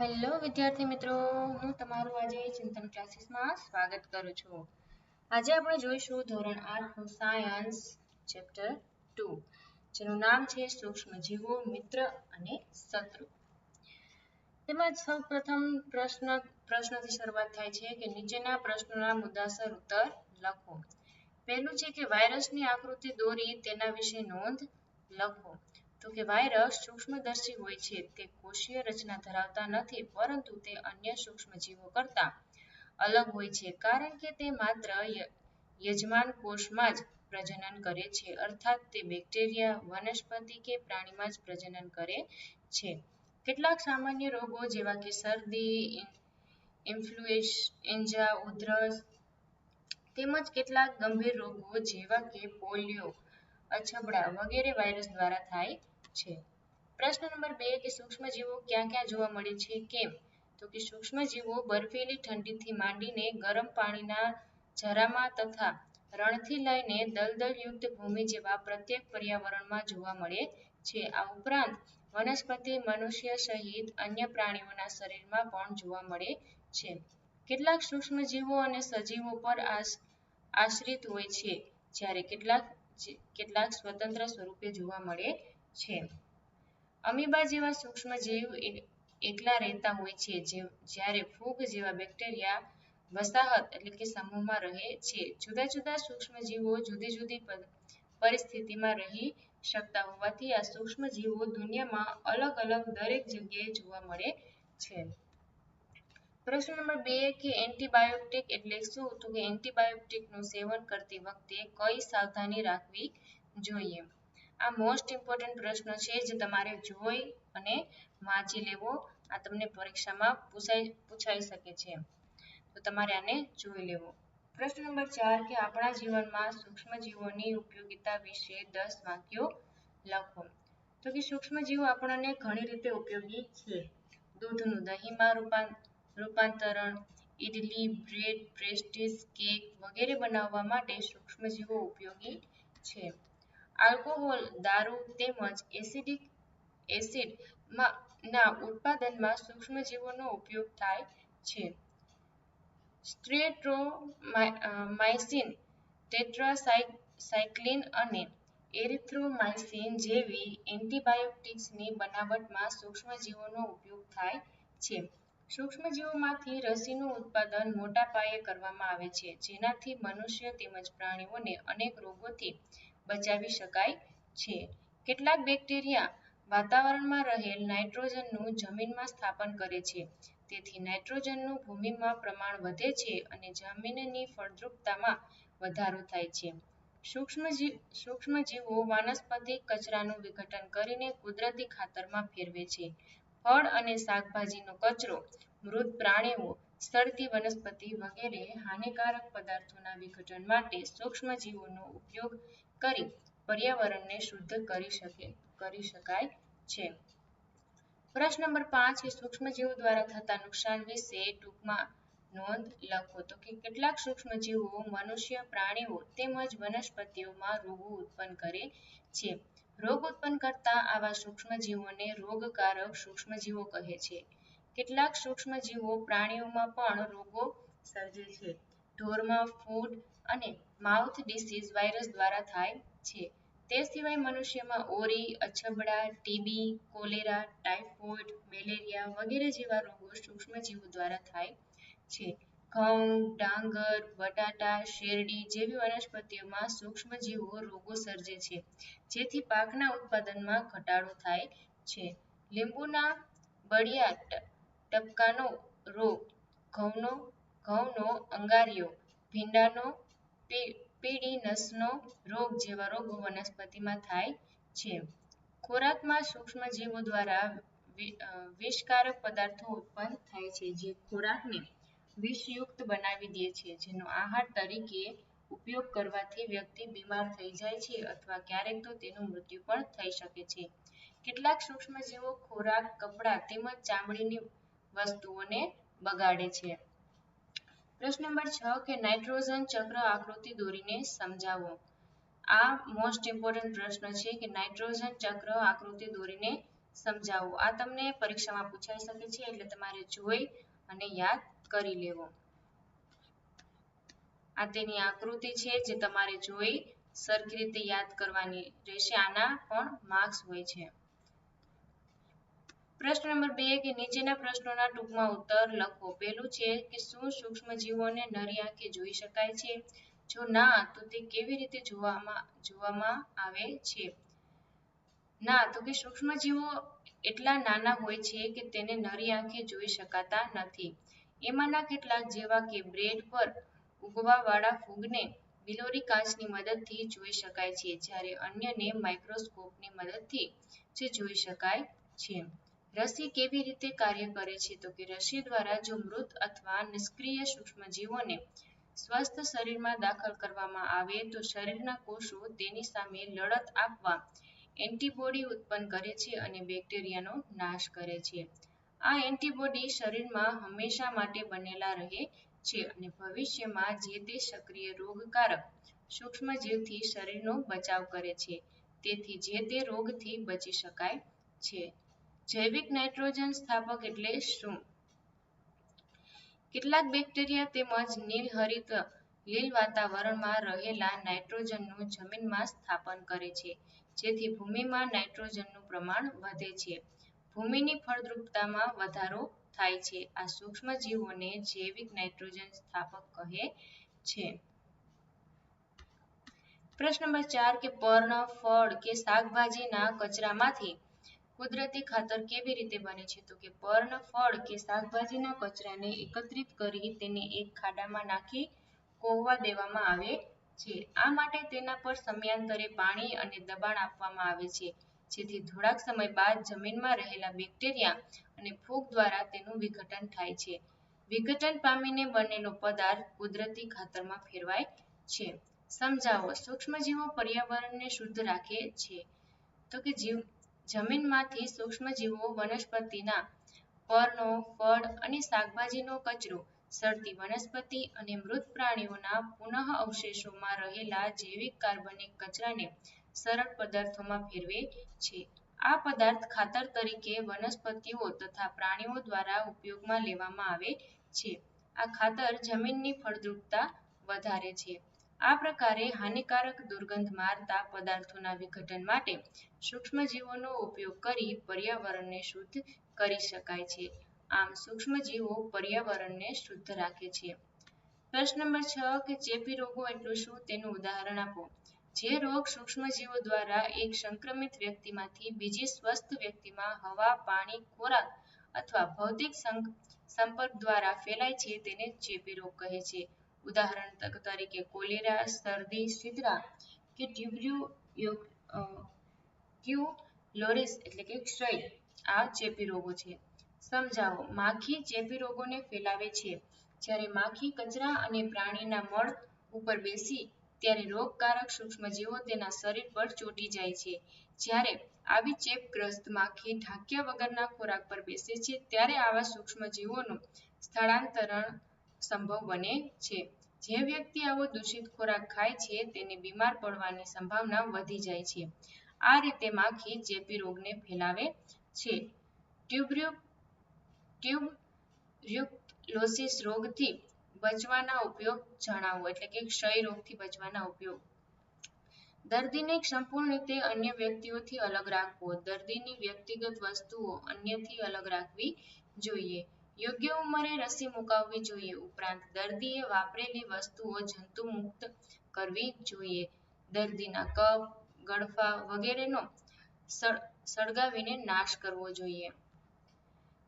Hello વિદ્યાર્થી મિત્રો, હું તમારું આજે ચિંતન ક્લાસીસમાં સ્વાગત કરું છું. આજે આપણે જોઈશું ધોરણ આઠનું સાયન્સ, ચેપ્ટર ટુ, જેનું નામ છે સૂક્ષ્મ જીવો, મિત્ર અને શત્રુ. તેમાં સૌ પ્રથમ પ્રશ્ન, પ્રશ્નથી શરૂઆત થાય છે કે નીચેના પ્રશ્નોના મુદ્દાસર ઉત્તર લખો. પહેલું છે કે વાયરસની આકૃતિ દોરી તેના વિશે નોંધ લખો. તો કે વાયરસ સૂક્ષ્મદર્શી હોય છે, તે કોષીય રચના ધરાવતા નથી, પરંતુ તે અન્ય સૂક્ષ્મજીવો કરતાં અલગ હોય છે, કારણ કે તે માત્ર યજમાન કોષમાં જ પ્રજનન કરે છે, અર્થાત તે બેક્ટેરિયા, વનસ્પતિ કે પ્રાણીમાં જ પ્રજનન કરે છે. કેટલાક સામાન્ય રોગો જેવા કે શરદી ઇન્ફ્લુએન્ઝા ઉધરસ તેમજ કેટલાક ગંભીર રોગો જેવા કે પોલિયો, અછબડા વગેરે વાયરસ દ્વારા થાય છે. પ્રશ્ન નંબર બે કે સૂક્ષ્મજીવો ક્યાં ક્યાં જોવા મળે છે? કેમ? તો કે સૂક્ષ્મજીવો બર્ફીલી ઠંડીથી માંડીને ગરમ પાણીના જરામાં તથા રણથી લઈને દલદલયુક્ત ભૂમિ જેવા પ્રત્યેક પર્યાવરણમાં જોવા મળે છે. આ ઉપરાંત વનસ્પતિ, મનુષ્ય સહિત અન્ય પ્રાણીઓના શરીરમાં પણ જોવા મળે છે. કેટલાક સૂક્ષ્મજીવો અને સજીવો પર આશ્રિત હોય છે, જ્યારે કેટલાક કેટલાક સ્વતંત્ર સ્વરૂપે જોવા મળે છે. અમીબા જેવા સૂક્ષ્મજીવ એકલા રહેતા હોય છે જ્યારે ફૂગ જેવા બેક્ટેરિયા વસાહત એટલે કે સમૂહમાં રહે છે. જુદા જુદા સૂક્ષ્મજીવો જુદી જુદી પરિસ્થિતિમાં રહી શકતા હોવાથી આ સૂક્ષ્મજીવો દુનિયામાં અલગ અલગ દરેક જગ્યાએ જોવા મળે છે. પ્રશ્ન નંબર બે, કે એન્ટીબાયોટિક એટલે શું? તો કે એન્ટીબાયોટિકનું સેવન કરતી વખતે કઈ સાવધાની રાખવી જોઈએ? આ મોસ્ટ ઇમ્પોર્ટન્ટ પ્રશ્ન છે જે તમારે જોઈ અને વાંચી લેવો. આ તમને પરીક્ષામાં પૂછાઈ પૂછાઈ શકે છે. તો તમારે આને જોઈ લેવો. પ્રશ્ન નંબર ચાર કે આપણા જીવનમાં સૂક્ષ્મજીવોની ઉપયોગિતા વિશે દસ વાક્યો લખો. તો કે સૂક્ષ્મજીવો આપણને ઘણી રીતે ઉપયોગી છે. દૂધનું દહીંમાં રૂપાંતરણ ઇડલી બ્રેડ પેસ્ટ્રીઝ કેક વગેરે બનાવવા માટે સૂક્ષ્મજીવો ઉપયોગી છે. આલ્કોહોલ, દારૂ તેમજ એસિડિક એસિડ ના ઉત્પાદનમાં સૂક્ષ્મજીવોનો ઉપયોગ થાય છે. સ્ટ્રેટ્રોમાઇસિન ટેટ્રાસાયક્લિન અને એરિથ્રોમાઇસિન જેવી એન્ટીબાયોટિક્સની બનાવટમાં સૂક્ષ્મજીવોનો ઉપયોગ થાય છે. સૂક્ષ્મજીવોમાંથી રસીનું ઉત્પાદન મોટા પાયે કરવામાં આવે છે, જેનાથી મનુષ્ય તેમજ પ્રાણીઓને અનેક રોગોથી બચાવી શકાય છે. કેટલાક બેક્ટેરિયા વાતાવરણમાં રહેલ નાઇટ્રોજનનું જમીનમાં સ્થાપન કરે છે. તેથી નાઇટ્રોજનનું ભૂમિમાં પ્રમાણ વધે છે અને જમીનની ફળદ્રુપતામાં વધારો થાય છે. સૂક્ષ્મજીવો વાનસ્પતિક કચરાનું વિઘટન કરીને કુદરતી ખાતરમાં ફેરવે છે. ફળ અને શાકભાજીનો કચરો, મૃત પ્રાણીઓ સડતી વનસ્પતિ વગેરે હાનિકારક પદાર્થોના વિઘટન માટે સૂક્ષ્મજીવોનો ઉપયોગ કરી પર્યાવરણને શુદ્ધ કરી શકે, કરી શકાય છે. પ્રશ્ન નંબર પાંચ, એ સૂક્ષ્મજીવો દ્વારા થતા નુકસાન વિશે ટૂંકમાં નોંધ લખો. તો કે કેટલાક સૂક્ષ્મજીવો મનુષ્ય, પ્રાણીઓ તેમજ વનસ્પતિઓમાં રોગો ઉત્પન્ન કરે છે. રોગ ઉત્પન્ન કરતા આવા સૂક્ષ્મજીવોને રોગકારક સૂક્ષ્મજીવો કહે છે. કેટલાક સૂક્ષ્મજીવો પ્રાણીઓમાં પણ રોગો સર્જે છે. ઢોરમાં ફૂડ અને માઉથ ડિસીઝ વાયરસ દ્વારા થાય છે. તે સિવાય મનુષ્યમાં ઓરી, અછબડા, ટીબી, કોલેરા ટાઇફોઇડ મેલેરિયા વગેરે જેવા રોગો સૂક્ષ્મજીવો દ્વારા થાય છે. ઘઉં, ડાંગર, બટાટા, શેરડી જેવી વનસ્પતિઓમાં સૂક્ષ્મજીવો રોગો સર્જે છે, જેથી પાકના ઉત્પાદનમાં ઘટાડો થાય છે. લીંબુના બળિયા ટપકાનો રોગ ઘઉંનો ઘઉંનો અંગારિયો, ભીંડાનો પીળી નસનો રોગ જેવા રોગો વનસ્પતિમાં થાય છે. ખોરાકમાં સૂક્ષ્મજીવો દ્વારા વિષકારક પદાર્થો ઉત્પન્ન થાય છે જે ખોરાકને વિષયુક્ત બનાવી દે છે, જેનો આહાર તરીકે ઉપયોગ કરવાથી વ્યક્તિ બીમાર થઈ જાય છે અથવા ક્યારેક તો તેનું મૃત્યુ પણ થઈ શકે છે. કેટલાક સૂક્ષ્મજીવો ખોરાક, કપડાં તેમજ ચામડીની વસ્તુઓને બગાડે છે. પ્રશ્ન નંબર છ કે નાઇટ્રોજન ચક્ર આકૃતિ દોરીને સમજાવો. આ મોસ્ટ ઇમ્પોર્ટન્ટ પ્રશ્ન છે કે નાઇટ્રોજન ચક્ર આકૃતિ દોરીને સમજાવો. આ તમને પરીક્ષામાં પૂછાઈ શકે છે, એટલે તમારે જોઈ અને યાદ કરી લેવો. આ તેની આકૃતિ છે જે તમારે જોઈ સરખી રીતે યાદ કરવાની રહેશે. આના પણ માર્ક્સ હોય છે. પ્રશ્ન નંબર બે કે નીચેના પ્રશ્નોના ટૂંકમાં ઉત્તર લખો. પહેલું છે કે શું સૂક્ષ્મજીવોને નરી આંખે જોઈ શકાય છે? જો ના, તો તે કેવી રીતે જોવામાં જોવામાં આવે છે? ના, તો કે સૂક્ષ્મજીવો એટલા નાના હોય છે કે તેને નરી આંખે જોઈ શકાતા નથી. એમાંના કેટલાક જેવા કે બ્રેડ પર ઉગવાવાળા ફૂગને બિલોરી કાચની મદદથી જોઈ શકાય છે, જ્યારે અન્યને માઇક્રોસ્કોપની મદદથી જે જોઈ શકાય છે. રસી કેવી રીતે કાર્ય કરે છે? તો કે રસી દ્વારા જો મૃત અથવા નિષ્ક્રિય સૂક્ષ્મજીવોને સ્વસ્થ શરીરમાં દાખલ કરવામાં આવે, તો શરીરના કોષો તેની સામે લડત આપવા એન્ટીબોડી ઉત્પન્ન કરે છે અને બેક્ટેરિયાનો નાશ કરે છે. આ એન્ટીબોડી શરીરમાં હંમેશા માટે બનેલા રહે છે અને ભવિષ્યમાં જે તે સક્રિય રોગકારક સૂક્ષ્મજીવથી શરીરનો બચાવ કરે છે. તેથી જે તે રોગથી બચી શકાય છે. જૈવિક નાઇટ્રોજન સ્થાપક એટલે શું? કેટલાક બેક્ટેરિયા તેમજ નીલહરિત લીલ વાતાવરણમાં રહેલા નાઇટ્રોજનનું જમીનમાં સ્થાપન કરે છે, જેથી ભૂમિમાં નાઇટ્રોજનનું પ્રમાણ વધે છે. ભૂમિની ફળદ્રુપતામાં વધારો થાય છે. આ સૂક્ષ્મ જીવોને જૈવિક નાઇટ્રોજન સ્થાપક કહે છે. પ્રશ્ન નંબર ચાર કે પર્ણ, ફળ કે શાકભાજીના કચરામાંથી કુદરતી ખાતર કેવી રીતે બને છે? તો કે પર્ણ, ફળ કે શાકભાજીના કચરાને એકત્રિત કરી તેને એક ખાડામાં નાખી કોહવા દેવામાં આવે છે. આ માટે તેના પર સમયાંતરે પાણી અને દબાણ આપવામાં આવે છે. જેથી થોડાક સમય બાદ જમીનમાં રહેલા બેક્ટેરિયા અને ફૂગ દ્વારા તેનું વિઘટન થાય છે. વિઘટન પામીને બનેલો પદાર્થ કુદરતી ખાતરમાં ફેરવાય છે. સમજાવો, સૂક્ષ્મજીવો પર્યાવરણને શુદ્ધ રાખે છે. તો કે જીવ જમીનમાંથી સૂક્ષ્મજીવો વનસ્પતિના પરનો, ફળ અને શાકભાજીનો કચરો સડતી વનસ્પતિ અને મૃત પ્રાણીઓના પુનઃ અવશેષોમાં રહેલા જૈવિક કાર્બનિક કચરાને સરળ પદાર્થોમાં ફેરવે છે. આ પદાર્થ ખાતર તરીકે વનસ્પતિઓ તથા પ્રાણીઓ દ્વારા ઉપયોગમાં લેવામાં આવે છે. આ ખાતર જમીનની ફળદ્રુપતા વધારે છે. આ પ્રકારે હાનિકારક દુર્ગંધ મારતા પદાર્થોના વિઘટન માટે સૂક્ષ્મજીવોનો ઉપયોગ કરી પર્યાવરણને શુદ્ધ કરી શકાય છે. આમ સૂક્ષ્મજીવો પર્યાવરણને શુદ્ધ રાખે છે. પ્રશ્ન નંબર છ, કે ચેપી રોગો એટલે શું તેનું ઉદાહરણ આપો. જે રોગ સૂક્ષ્મજીવો દ્વારા એક સંક્રમિત વ્યક્તિમાંથી બીજી સ્વસ્થ વ્યક્તિમાં હવા, પાણી, ખોરાક અથવા ભૌતિક સંપર્ક દ્વારા ફેલાય છે તેને ચેપી રોગ કહે છે. ઉદાહરણ તરીકે કોલેરા, શરદી શીતળા કે ટ્યુબ્યુલોસિસ એટલે કે ક્ષય. આ ચેપી રોગો છે. સમજાવો, માખી ચેપી રોગોને ફેલાવે છે. જ્યારે માખી કચરા અને પ્રાણીના મળ ઉપર બેસી, ત્યારે રોગકારક સૂક્ષ્મજીવો તેના શરીર પર ચોંટી જાય છે. જ્યારે આવી ચેપગ્રસ્ત માખી ઢાંક્યા વગરના ખોરાક પર બેસે છે, ત્યારે આવા સૂક્ષ્મજીવોનું સ્થળાંતરણ સંભવ બને છે. જે વ્યક્તિ આવો દૂષિત ખોરાક ખાય છે તેને બીમાર પડવાની સંભાવના વધી જાય છે. આ રીતે માખી ચેપી રોગને ફેલાવે છે. ટ્યુબ્રુ રોગથી બચવાના ઉપયોગ જણાવો, એટલે કે ક્ષય રોગથી બચવાના ઉપયોગ. દર્દીને સંપૂર્ણ રીતે અન્ય વ્યક્તિઓથી અલગ રાખવો. દર્દીની વ્યક્તિગત વસ્તુઓ અન્યથી અલગ રાખવી જોઈએ. યોગ્ય ઉંમરે રસી મુકાવવી જોઈએ. ઉપરાંત દર્દીએ વાપરેલી વસ્તુઓ જંતુ મુક્ત કરવી જોઈએ. દર્દીના કફ, ગળફા વગેરેનો સળગાવીને નાશ કરવો જોઈએ.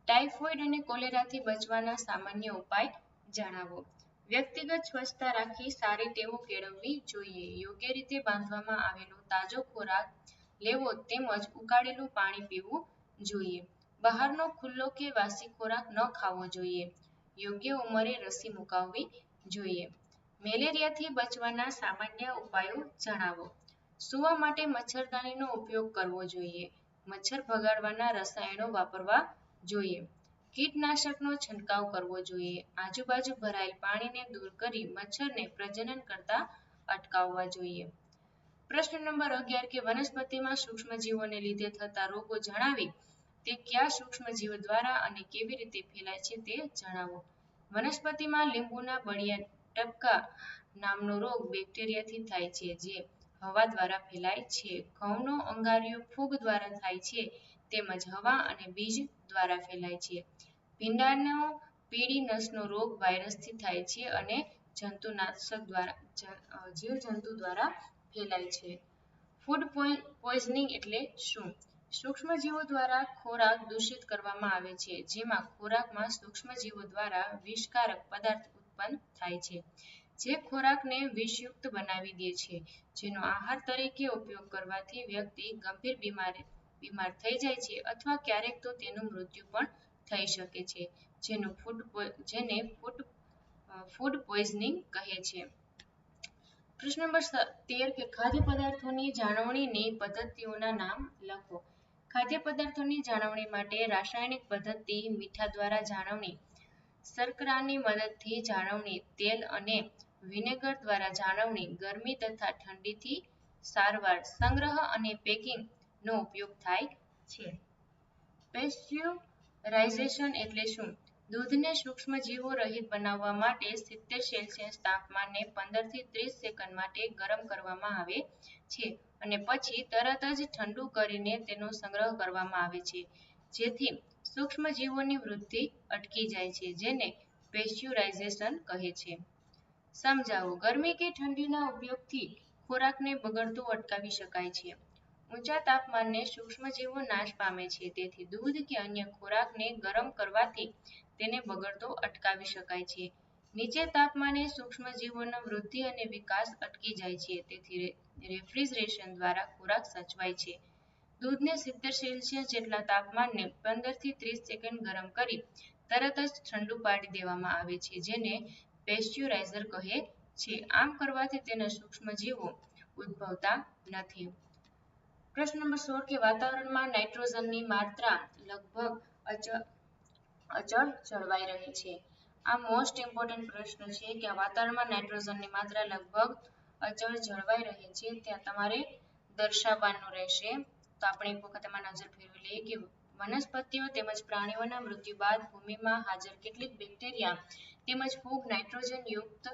ટાઇફોઇડ અને કોલેરાથી બચવાના સામાન્ય ઉપાય જણાવો. વ્યક્તિગત સ્વચ્છતા રાખી સારી ટેવો કેળવવી જોઈએ. યોગ્ય રીતે બાંધવામાં આવેલો તાજો ખોરાક લેવો તેમજ ઉકાળેલું પાણી પીવું જોઈએ. બહારનો ખુલ્લો કે વાસી ખોરાક ન ખાવો જોઈએ. યોગ્ય ઉંમરે રસી મુકાવવી જોઈએ. મેલેરિયાથી બચવાના સામાન્ય ઉપાયો જણાવો. સૂવા માટે મચ્છરદાનીનો ઉપયોગ કરવો જોઈએ. મચ્છર ભગાડવાના રસાયણો વાપરવા જોઈએ. કીટનાશકનો છંટકાવ કરવો જોઈએ. આજુબાજુ ભરાયેલ પાણીને દૂર કરી મચ્છરને પ્રજનન કરતા અટકાવવા જોઈએ. પ્રશ્ન નંબર અગિયાર કે વનસ્પતિમાં સૂક્ષ્મજીવોને લીધે થતા રોગો જણાવી તે કયા સૂક્ષ્મજીવો દ્વારા અને કેવી રીતે ફેલાય છે તે જણાવો. વનસ્પતિમાં લીંબુના બળિયા ટપકા નામનો રોગ બેક્ટેરિયાથી થાય છે, જે હવા દ્વારા ફેલાય છે. ઘઉંનો અંગારિયો ફૂગ દ્વારા થાય છે, તેમજ હવા અને બીજ દ્વારા ફેલાય છે. ભીંડાનો પીળી નસનો રોગ વાયરસથી થાય છે અને જંતુનાશક દ્વારા જીવજંતુ દ્વારા ફેલાય છે. ફૂડ પોઈઝનિંગ એટલે શું? સૂક્ષ્મજીવો દ્વારા ખોરાક દૂષિત કરવામાં આવે છે, જેમાં ખોરાકમાં સૂક્ષ્મજીવો દ્વારા વિષકારક પદાર્થ ઉત્પન્ન થાય છે, જે ખોરાકને વિષયુક્ત બનાવી દે છે, જેનો આહાર તરીકે ઉપયોગ કરવાથી વ્યક્તિ ગંભીર બીમારી, બીમાર થઈ જાય છે અથવા ક્યારેક તો તેનું મૃત્યુ પણ થઈ શકે છે, જેનું ફૂડ જેને ફૂડ ફૂડ પોઈઝનિંગ કહે છે. પ્રશ્ન નંબર તેર કે ખાદ્ય પદાર્થોની જાળવણીની પદ્ધતિઓના નામ લખો. ખાદ્ય પદાર્થોની જાળવણી માટે રાસાયણિક પદ્ધતિ મીઠા દ્વારા જાળવણી, શર્કરાની મદદથી જાળવણી, તેલ અને વિનેગર દ્વારા જાળવણી, ગરમી તથા ઠંડીથી સારવાર, સંગ્રહ અને પેકિંગ નો ઉપયોગ થાય છે. પેસ્ચ્યુરાઇઝેશન એટલે શું? દૂધને સૂક્ષ્મજીવો રહિત બનાવવા માટે સિત્તેર સેલ્સિયસ તાપમાને પંદરથી ત્રીસ સેકન્ડ માટે ગરમ કરવામાં આવે છે. અને પછી તરત જ ઠંડુ કરીને તેનો સંગ્રહ કરવામાં આવે છે. જેથી સૂક્ષ્મજીવોની વૃદ્ધિ અટકી જાય છે, જેને પેસ્ચ્યુરાઇઝેશન કહે છે. સમજાવો, ગરમી કે ઠંડીના ઉપયોગથી ખોરાકને બગડતો અટકાવી શકાય છે. ઊંચા તાપમાને સૂક્ષ્મજીવો નાશ પામે છે, તેથી દૂધ કે અન્ય ખોરાકને ગરમ કરવાથી તેને બગડતો અટકાવી શકાય છે. નીચે તાપમાને સૂક્ષ્મજીવોના વૃદ્ધિ અને વિકાસ અટકી જાય છે. તેથી રેફ્રિજરેશન દ્વારા ખોરાક સચવાય છે. દૂધને સિત્તેર સેલ્સિયસ જેટલા તાપમાને પંદરથી ત્રીસ સેકન્ડ ગરમ કરી તરત જ ઠંડુ પાડી દેવામાં આવે છે, જેને પેસ્ચ્યુરાઇઝર કહે છે. આમ કરવાથી તેના સૂક્ષ્મજીવો ઉદ્ભવતા નથી. પ્રશ્ન નંબર સોળ કે વાતાવરણમાં નાઇટ્રોજનની માત્રા લગભગ અચળ જળવાઈ રહે છે. આ મોસ્ટ ઇમ્પોર્ટન્ટ પ્રશ્ન છે કે વાતાવરણમાં નાઇટ્રોજનની માત્રા લગભગ અચળ જળવાઈ રહે છે, ત્યાં તમારે દર્શાવવાનું રહેશે. તો આપણે એક વખત નજર ફેરવી લઈએ કે વનસ્પતિઓ તેમજ પ્રાણીઓના મૃત્યુ બાદ ભૂમિમાં હાજર કેટલીક બેક્ટેરિયા તેમજ ફૂગ નાઇટ્રોજન યુક્ત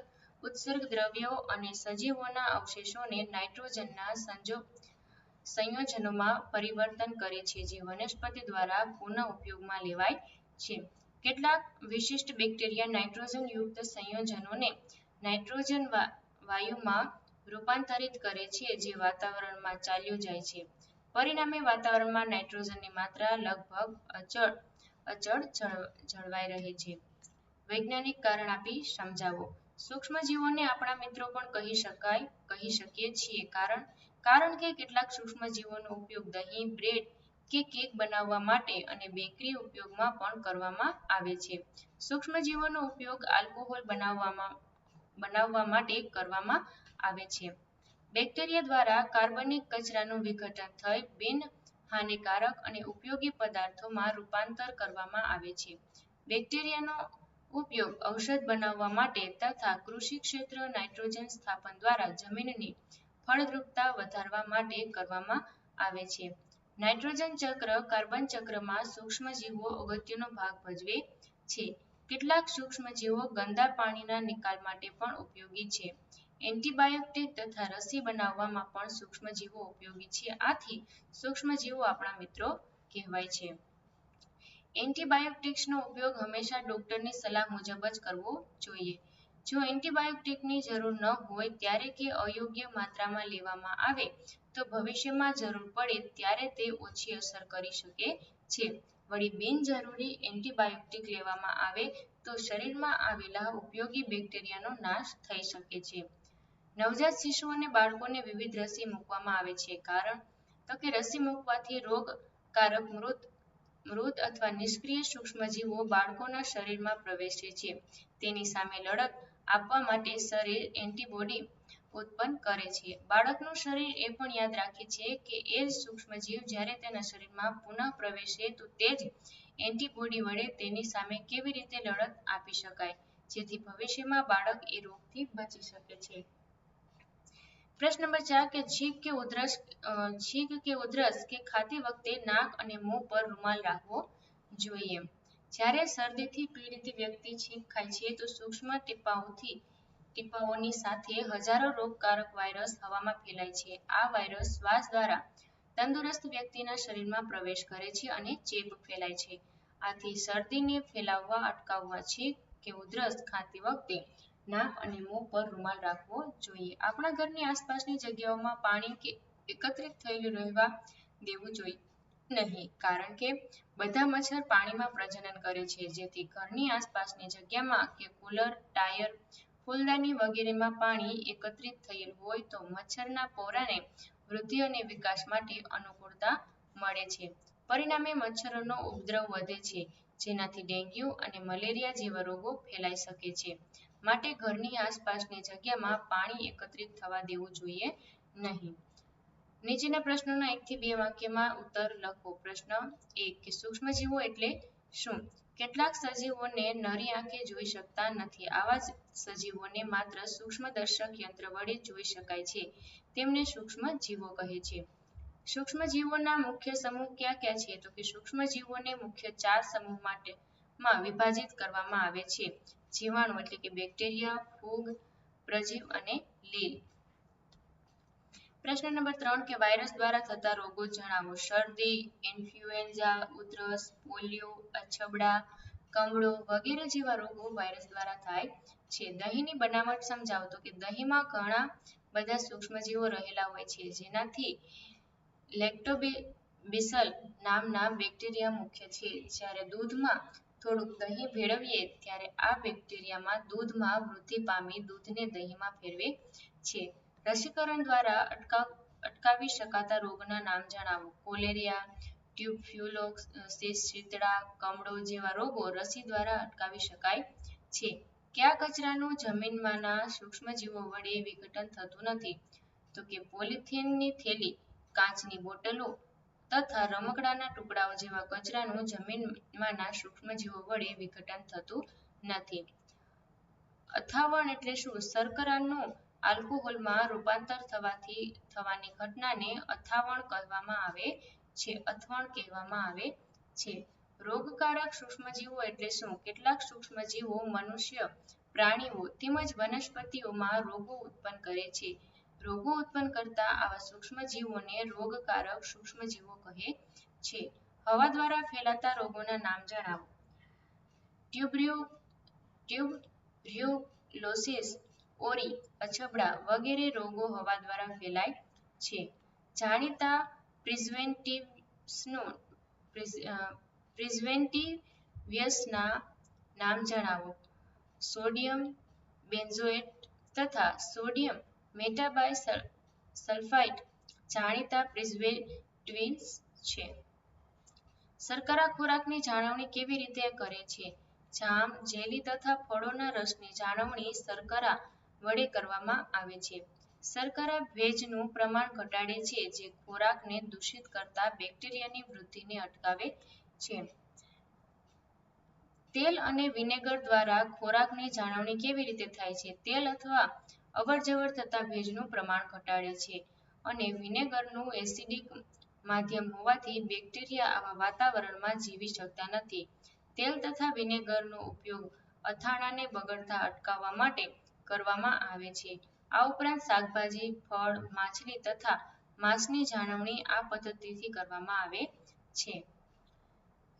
ઉત્સર્ગ દ્રવ્યો અને સજીવોના અવશેષોને નાઇટ્રોજનના સંજોગ સંયોજનોમાં પરિવર્તન કરે છે, જે વનસ્પતિ દ્વારા પુનઃ ઉપયોગમાં લેવાય છે. કેટલાક વિશિષ્ટ બેક્ટેરિયા નાઇટ્રોજન યુક્ત સંયોજનોને નાઇટ્રોજન વાયુમાં રૂપાંતરિત કરે છે જે વાતાવરણમાં ચાલ્યું જાય છે. પરિણામે વાતાવરણમાં નાઇટ્રોજનની માત્રા લગભગ અચળ અચળ જળવાઈ રહે છે. વૈજ્ઞાનિક કારણ આપી સમજાવો. સૂક્ષ્મજીવોને આપણા મિત્રો પણ કહી શકાય, કહી શકીએ છીએ. કારણ કારણ કે કેટલાક સૂક્ષ્મજીવોનો ઉપયોગ દહીં, બ્રેડ કે કેક બનાવવા માટે અને બેકરી ઉપયોગમાં પણ કરવામાં આવે છે. સૂક્ષ્મજીવોનો ઉપયોગ આલ્કોહોલ બનાવવામાં, બનાવવા માટે કરવામાં આવે છે. બેક્ટેરિયા દ્વારા કાર્બનિક કચરાનું વિઘટન થઈ બિન હાનિકારક અને ઉપયોગી પદાર્થોમાં રૂપાંતર કરવામાં આવે છે. બેક્ટેરિયાનો ઉપયોગ ઔષધ બનાવવા માટે તથા કૃષિ ક્ષેત્ર નાઇટ્રોજન સ્થાપન દ્વારા જમીનની ફળદ્રુપતા વધારવા માટે કરવામાં આવે છે. નાઇટ્રોજન ચક્ર કાર્બન ચક્રમાં સૂક્ષ્મજીવો અગત્યનો ભાગ ભજવે છે. કેટલાક સૂક્ષ્મજીવો ગંદા પાણીના નિકાલ માટે પણ ઉપયોગી છે. એન્ટીબાયોટિક તથા રસી બનાવવામાં પણ સૂક્ષ્મજીવો ઉપયોગી છે. આથી સૂક્ષ્મજીવો આપણા મિત્રો કહેવાય છે. એન્ટીબાયોટિક્સનો ઉપયોગ હંમેશા ડોક્ટરની સલાહ મુજબ જ કરવો જોઈએ. જો એન્ટીબાયોટિકની જરૂર ન હોય ત્યારે કે અયોગ્ય માત્રામાં લેવામાં આવે, તો ભવિષ્યમાં જરૂર પડે ત્યારે તે ઓછી અસર કરી શકે છે. વળી બિનજરૂરી એન્ટીબાયોટિક લેવામાં આવે, તો શરીરમાં આવેલા ઉપયોગી બેક્ટેરિયાનો નાશ થઈ શકે છે. નવજાત શિશુ અને બાળકોને વિવિધ રસી મૂકવામાં આવે છે. કારણ, તો કે રસી મૂકવાથી રોગકારક મૃત મૃત અથવા નિષ્ક્રિય સૂક્ષ્મજીવો બાળકોના શરીરમાં પ્રવેશે છે. તેની સામે લડત આપવા માટે શરીર એન્ટીબોડી ઉત્પન્ન કરે છે. બાળકનું શરીર એ પણ યાદ રાખે છે કે એ સૂક્ષ્મજીવ જ્યારે તેના શરીરમાં પુનઃ પ્રવેશે તો તે જ એન્ટીબોડી વડે તેની સામે કેવી રીતે લડત આપી શકાય, જેથી ભવિષ્યમાં બાળક એ રોગથી બચી શકે છે. પ્રશ્ન નંબર ચાર કે છીંક કે ઉધરસ છીંક કે ઉધરસ કે ખાતી વખતે નાક અને મોં પર રૂમાલ રાખવો જોઈએ. જ્યારે શરદીથી પીડિત વ્યક્તિ છીંક ખાય છે, તો સૂક્ષ્મ ટીપાઓથી, ટીપાઓની સાથે હજારો રોગકારક વાયરસ હવામાં ફેલાય છે. આ વાયરસ શ્વાસ દ્વારા તંદુરસ્ત વ્યક્તિના શરીરમાં પ્રવેશ કરે છે અને ચેપ ફેલાય છે. આથી શરદીને ફેલાવવા અટકાવવા છે કે ઉધરસ ખાતી વખતે નાક અને મોં પર રૂમાલ રાખવો જોઈએ. આપણા ઘરની આસપાસની જગ્યાઓમાં પાણી કે એકત્રિત થયેલું રહેવા દેવું જોઈએ. નહીં, કારણ કે બધા મચ્છર પાણીમાં પ્રજનન કરે છે. જેથી ઘરની આસપાસની જગ્યામાં કે કુલર, ટાયર, ફૂલદાની વગેરેમાં પાણી એકત્રિત થયેલ હોય તો મચ્છરના પોરાને વૃદ્ધિ અને વિકાસ માટે અનુકૂળતા મળે છે. પરિણામે મચ્છરોનો ઉપદ્રવ વધે છે, જેનાથી ડેન્ગ્યુ અને મલેરિયા જેવા રોગો ફેલાઈ શકે છે. માટે ઘરની આસપાસની જગ્યામાં પાણી એકત્રિત થવા દેવું જોઈએ નહીં. નીચેના પ્રશ્નોના એકથી બે વાક્યમાં ઉત્તર લખો. પ્રશ્ન એક કે સૂક્ષ્મજીવો એટલે શું? કેટલાક સજીવોને નરી આંખે જોઈ શકતા નથી. આવા સજીવોને માત્ર સૂક્ષ્મદર્શક યંત્ર વડે જોઈ શકાય છે. તેમને સૂક્ષ્મ જીવો કહે છે. સૂક્ષ્મજીવોના મુખ્ય સમૂહ ક્યાં ક્યાં છે? તો કે સૂક્ષ્મજીવોને મુખ્ય ચાર સમૂહ માટે માં વિભાજિત કરવામાં આવે છે. જીવાણુ એટલે કે બેક્ટેરિયા, ફૂગ, પ્રજીવ અને લીલ. પ્રશ્ન નંબર ત્રણ કે વાયરસ દ્વારા થતા રોગો જણાવો. શરદી, ઇન્ફ્લુએન્ઝા, ઉધરસ, પોલિયો, અછબડા કમળો વગેરે જેવા રોગો વાયરસ દ્વારા થાય છે. દહીંની બનાવટ સમજાવો તો કે દહીંમાં ઘણા બધા સૂક્ષ્મજીવો રહેલા હોય છે, જેનાથી લેક્ટોબેસિલ નામના બેક્ટેરિયા મુખ્ય છે. જ્યારે દૂધમાં થોડુંક દહીં ભેળવીએ, ત્યારે આ બેક્ટેરિયામાં દૂધમાં વૃદ્ધિ પામી દૂધને દહીંમાં ફેરવે છે. રસીકરણ દ્વારા અટકાવ શકાતા રોગના નામ જણાવો. કોલેરિયા ટ્યુબ્યુલોસિસ શીતળા કમળો જેવા રોગો રસી દ્વારા અટકાવી શકાય છે. કયા કચરાનું જમીનમાંના સૂક્ષ્મજીવો વડે વિઘટન થતું નથી? તો કે પોલિથીનની થેલી, કાચની બોટલો તથા રમકડાના ટુકડાઓ જેવા કચરાનું જમીનમાંના સૂક્ષ્મજીવો વડે વિઘટન થતું નથી. અથાવણ એટલે શું? શર્કરાનું આલ્કોહોલમાં રૂપાંતર થવાથી, થવાની ઘટનાને અથાવણ કહેવામાં આવે છે, અથવણ કહેવામાં આવે છે. રોગકારક સૂક્ષ્મજીવો એટલે શું? કેટલાક સૂક્ષ્મજીવો મનુષ્ય, પ્રાણીઓ તેમજ વનસ્પતિઓમાં રોગો ઉત્પન્ન કરે છે. રોગો ઉત્પન્ન કરતા આવા સૂક્ષ્મજીવોને રોગકારક સૂક્ષ્મજીવો કહે છે. હવા દ્વારા ફેલાતા રોગોના નામ જણાવો. ટ્યુબ્રિયો ટ્યુબ્યુલોસિસ ઓરી, અછબડા વગેરે રોગો હવા દ્વારા ફેલાય છે. જાણીતા પ્રિઝવેન્ટિવ્સનો પ્રિઝવેન્ટિવ્યસના નામ જણાવો. સોડિયમ બેન્ઝોએટ તથા સોડિયમ મેટાબાયસલ્ફાઇડ જાણીતા પ્રિઝવેન્ટિવ્સ છે. શર્કરા ખોરાકની જાળવણી કેવી રીતે કરે છે? જામ, જેલી તથા ફળોના રસની જાળવણી શર્કરા વડે કરવામાં આવે છે. શર્કરા ભેજનું પ્રમાણ ઘટાડે છે જે ખોરાકને દૂષિત કરતા બેક્ટેરિયાની વૃદ્ધિને અટકાવે છે. તેલ અને વિનેગર દ્વારા ખોરાકની જાળવણી કેવી રીતે થાય છે? તેલ અથવા અવરજવર થતા ભેજનું પ્રમાણ ઘટાડે છે અને વિનેગરનું એસિડિક માધ્યમ હોવાથી બેક્ટેરિયા આવા વાતાવરણમાં જીવી શકતા નથી. તેલ તથા વિનેગરનો ઉપયોગ અથાણાને બગડતા અટકાવવા માટે કરવામાં આવે છે. આ ઉપરાંત શાકભાજી, ફળ, માછલી તથા માંસની જાળવણી આ પદ્ધતિથી કરવામાં આવે છે.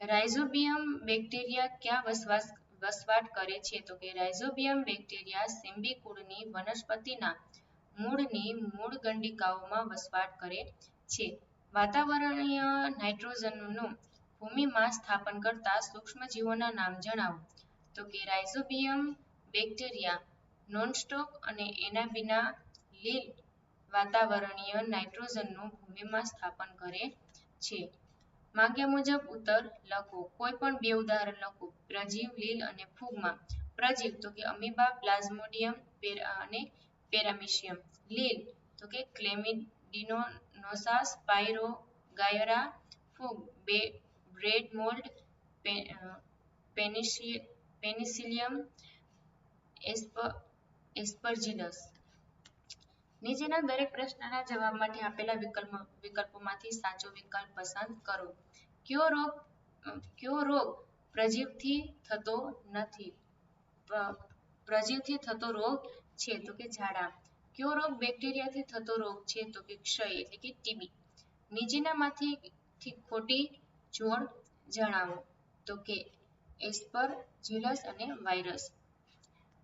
રાઇઝોબિયમ બેક્ટેરિયા ક્યાં વસવાટ વસવાટ કરે છે? તો કે રાઇઝોબિયમ બેક્ટેરિયા સિમ્બી કુળની વનસ્પતિના મૂળની મૂળ ગંડિકાઓમાં વસવાટ કરે છે. વાતાવરણીય નાઇટ્રોજનનું ભૂમિમાં સ્થાપન કરતા સૂક્ષ્મજીવોના નામ જણાવો. તો કે રાઇઝોબિયમ બેક્ટેરિયા નોનસ્ટોક અને એના વિના લીલ વાતાવરણીય નાઇટ્રોજનનું ભૂમિમાં સ્થાપન કરે છે. માંગ્યા મુજબ ઉત્તર લખો, કોઈ પણ બે ઉદાહરણ લખો. પ્રજીવ, લીલ અને ફૂગમાં. પ્રજીવ તો કે અમીબા, પ્લાઝ્મોડિયમ અને પેરામિશિયમ. લીલ તો કે ક્લેમિડિનોસાસ, પાયરો, ગાયરા, ફૂગ. બે બ્રેડ મોલ્ડ પેનિસિલિયમ એસ્પરજિલસ નીચેના દરેક પ્રશ્નના જવાબ માટે આપેલા વિકલ્પ, વિકલ્પોમાંથી સાચો વિકલ્પ પસંદ કરો. કયો રોગ કયો રોગ પ્રજીવથી થતો નથી? પ્રજીવથી થતો રોગ છે તો કે ઝાડા. કયો રોગ બેક્ટેરિયાથી થતો રોગ છે તો કે ક્ષય એટલે કે ટીબી. નીચેનામાંથી ખોટી જોડ જણાવો તો કે એસ્પર જીલસ અને વાયરસ.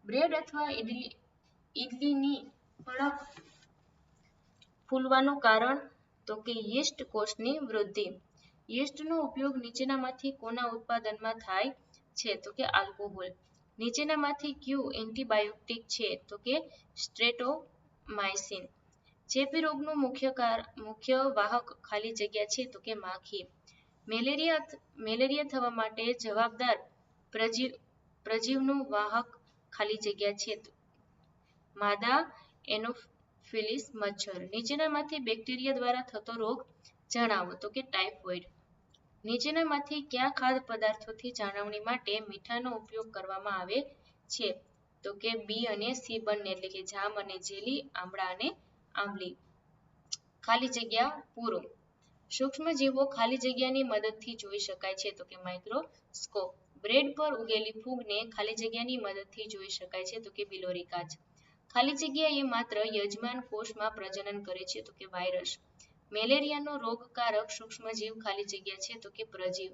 બ્રેડ અથવા ઇડલી ઇડલીની ફૂલવાનું કારણ તો કે યીસ્ટ કોષની વૃદ્ધિ. યીસ્ટનો ઉપયોગ નીચેનામાંથી કોના ઉત્પાદનમાં થાય છે તો કે આલ્કોહોલ. નીચેનામાંથી ક્યુ એન્ટીબાયોટિક છે તો કે સ્ટ્રેટોમાઇસિન ચેપી રોગનું મુખ્ય મુખ્ય વાહક ખાલી જગ્યા છે તો કે માખી. મેલેરિયા મેલેરિયા થવા માટે જવાબદાર પ્રજીવ, પ્રજીવનું વાહક ખાલી જગ્યા છે માદા એનોફિલિસ મચ્છર. નીચેનામાંથી બેક્ટેરિયા દ્વારા થતો રોગ જણાવો તો કે ટાઇફોઇડ. નીચેનામાંથી કયા ખાદ્ય પદાર્થોથી જાળવણી માટે મીઠાનો ઉપયોગ કરવામાં આવે છે? તો કે બી અને સી બંને, એટલે કે જામ અને જેલી, આમળા અને આંબલી. ખાલી જગ્યા પૂરો. સૂક્ષ્મજીવો ખાલી જગ્યાની મદદથી જોઈ શકાય છે તો કે માઇક્રોસ્કોપ. બ્રેડ પર ઉગેલી ફૂગને ખાલી જગ્યાની મદદથી જોઈ શકાય છે, તો કે બિલોરી કાચ. ખાલી જગ્યા એ માત્ર યજમાન કોષમાં પ્રજનન કરે છે, તો કે વાયરસ. મેલેરિયાનો રોગકારક સૂક્ષ્મજીવ ખાલી જગ્યા છે, તો કે પ્રજીવ.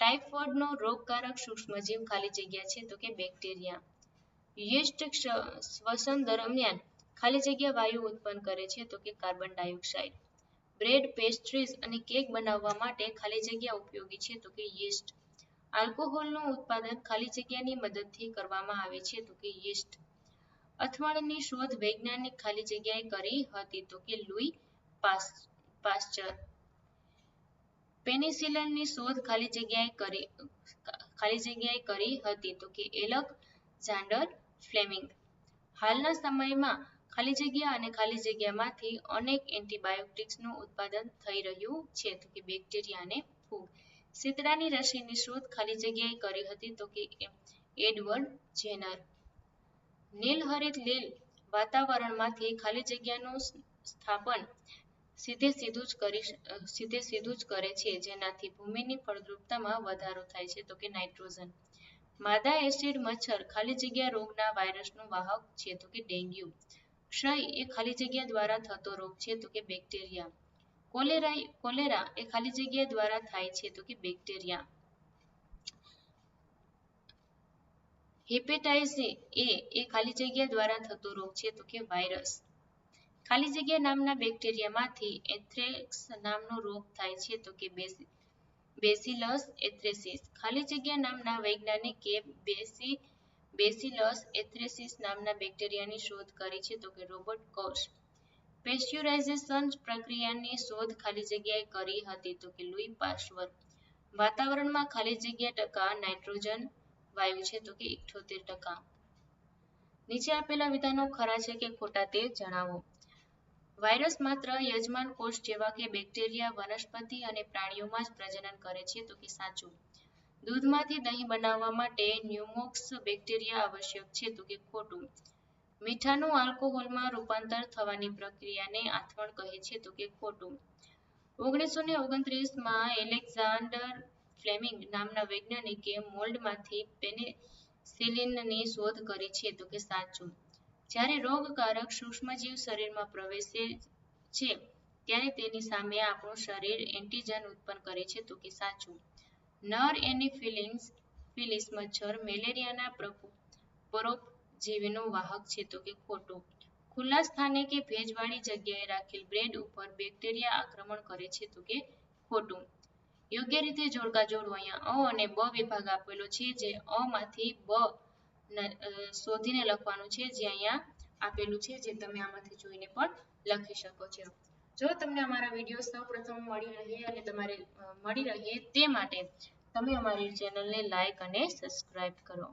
ટાઇફોઇડનો રોગકારક સૂક્ષ્મજીવ ખાલી જગ્યા છે, તો કે બેક્ટેરિયા. યીસ્ટ શ્વસન દરમિયાન ખાલી જગ્યા વાયુ ઉત્પન્ન કરે છે, તો કે કાર્બન ડાયોક્સાઇડ. બ્રેડ પેસ્ટ્રીઝ અને કેક બનાવવા માટે ખાલી જગ્યા ઉપયોગી છે, તો કે યીસ્ટ. આલ્કોહોલનું ઉત્પાદન ખાલી જગ્યાની મદદથી કરવામાં આવે છે તો કે યીસ્ટ. અથવાણની શોધ વૈજ્ઞાનિક ખાલી જગ્યાએ કરી હતી તો કે લુઈ પાસ્ચર. પેનિસિલિનની શોધ ખાલી જગ્યાએ કરી, ખાલી જગ્યાએ કરી હતી તો કે એલેક્ઝાન્ડર ફ્લેમિંગ. હાલના સમયમાં ખાલી જગ્યા અને ખાલી જગ્યામાંથી અનેક એન્ટીબાયોટિક્સનું ઉત્પાદન થઈ રહ્યું છે તો કે બેક્ટેરિયા અને શીતળાની રસીની શોધ ખાલી જગ્યાએ કરી હતી તો કે એડવર્ડ જેનર. નીલહરિત લીલ વાતાવરણમાંથી ખાલી જગ્યાનું સ્થાપન સીધે સીધું જ કરી સીધે સીધું જ કરે છે, જેનાથી ભૂમિની ફળદ્રુપતામાં વધારો થાય છે, તો કે નાઇટ્રોજન. માદા એસિડ મચ્છર ખાલી જગ્યા રોગના વાયરસનું વાહક છે, તો કે ડેન્ગ્યુ. ક્ષય એ ખાલી જગ્યા દ્વારા થતો રોગ છે, તો કે બેક્ટેરિયા. કોલેરા કોલેરા એ ખાલી જગ્યા દ્વારા થાય છે તો કે બેક્ટેરિયા. હેપેટાઇટિસ એ એ ખાલી જગ્યા દ્વારા થતો રોગ છે તો કે વાયરસ. ખાલી જગ્યા નામના બેક્ટેરિયામાંથી એન્થ્રેક્સ નામનો રોગ થાય છે તો કે બેસી બેસિલસ એથ્રેસિસ ખાલી જગ્યા નામના વૈજ્ઞાનિકે બેસી બેસિલસ એથ્રેસિસ નામના બેક્ટેરિયાની શોધ કરી છે તો કે રોબર્ટ કોશ પેસ્ચ્યુરાઇઝેશન પ્રક્રિયાની શોધ ખાલી જગ્યાએ કરી હતી તો કે લુઈ પાશ્વર વાતાવરણમાં ખાલી જગ્યા ટકા નાઇટ્રોજન વાયુ છે તો કે 78 ટકા. નીચે આપેલા વિધાનો ખરા છે કે ખોટા તે જણાવો. વાયરસ માત્ર યજમાન કોષ જેવા કે બેક્ટેરિયા, વનસ્પતિ અને પ્રાણીઓમાં જ પ્રજનન કરે છે તો કે સાચું. દૂધમાંથી દહીં બનાવવા માટે ન્યુમોક્સ બેક્ટેરિયા આવશ્યક છે તો કે ખોટું. મીઠાનું આલ્કોહોલમાં રૂપાંતર થવાની પ્રક્રિયાને આથવણ કહે છે તો કે ખોટું. ઓગણીસો ને ઓગણત્રીસમાં એલેક્ઝાન્ડર ફ્લેમિંગ નામના વૈજ્ઞાનિકે મોલ્ડમાંથી પેનિસિલિનની શોધ કરી છે તો કે સાચું. જ્યારે રોગકારક સૂક્ષ્મજીવ શરીરમાં પ્રવેશે છે, ત્યારે તેની સામે આપણું શરીર એન્ટીજન ઉત્પન્ન કરે છે તો કે સાચું. નર એનીફિલિસ ફિલિસ, મચ્છર, મેલેરિયાના પ્રકો- પરોપજીવીનો વાહક છે તો કે ખોટું. ખુલ્લા સ્થાને કે ભેજવાળી જગ્યાએ રાખેલ બ્રેડ ઉપર બેક્ટેરિયા આક્રમણ કરે છે તો કે ખોટું. યોગ્ય રીતે જોડકા જોડો અહીંયા અ અને બ વિભાગ આપેલો છે જે અ માંથી બ શોધીને લખવાનું છે જે અહીંયા આપેલું છે જે તમે આમાંથી જોઈને પણ લખી શકો છો. જો તમને અમારા વીડિયો સૌપ્રથમ મળી રહે અને તમારે મળી રહે તે માટે તમે અમારી ચેનલને લાઈક અને સબસ્ક્રાઇબ કરો.